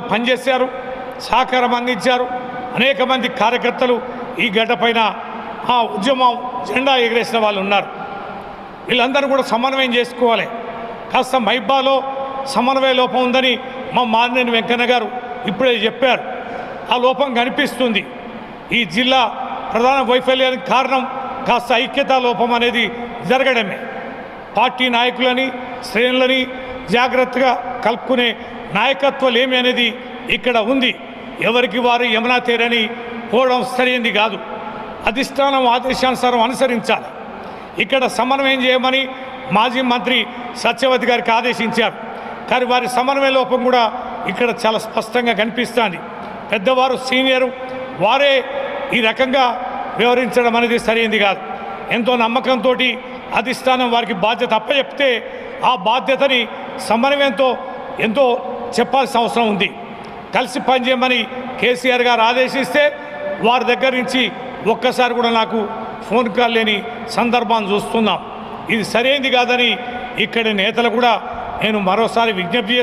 పనిచేశారు సహకారం అందించారు. అనేక మంది కార్యకర్తలు ఈ గడ్డపైన ఆ ఉద్యమం జెండా ఎగరేసిన వాళ్ళు ఉన్నారు. వీళ్ళందరూ కూడా సమన్వయం చేసుకోవాలి. కాస్త మైబాలో సమన్వయ లోపం ఉందని మా మారినేని వెంకన్న గారు ఇప్పుడే చెప్పారు. ఆ లోపం కనిపిస్తుంది. ఈ జిల్లా ప్రధాన వైఫల్యానికి కారణం కాస్త ఐక్యతా లోపం అనేది జరగడమే. పార్టీ నాయకులని శ్రేణులని జాగ్రత్తగా కలుపుకునే నాయకత్వాలు ఏమి అనేది ఇక్కడ ఉంది. ఎవరికి వారు యమునా తీరని పోవడం సరైంది కాదు. అధిష్టానం ఆదేశానుసారం అనుసరించాలి. ఇక్కడ సమన్వయం చేయమని మాజీ మంత్రి సత్యవతి గారికి ఆదేశించారు. కానీ వారి సమన్వయ లోపం కూడా ఇక్కడ చాలా స్పష్టంగా కనిపిస్తుంది. పెద్దవారు సీనియరు వారే ఈ రకంగా వివరించడం అనేది సరైంది కాదు. ఎంతో నమ్మకంతో అధిష్టానం వారికి బాధ్యత అప్పచెప్తే ఆ బాధ్యతని సమన్వయంతో ఎంతో చెప్పాల్సిన అవసరం ఉంది. కలిసి పనిచేయమని కేసీఆర్ గారు ఆదేశిస్తే వారి దగ్గర నుంచి ఒక్కసారి కూడా నాకు ఫోన్ కాల్ లేని సందర్భాన్ని చూస్తున్నాం. ఇది సరైనది కాదని ఇక్కడి నేతలు కూడా నేను మరోసారి విజ్ఞప్తి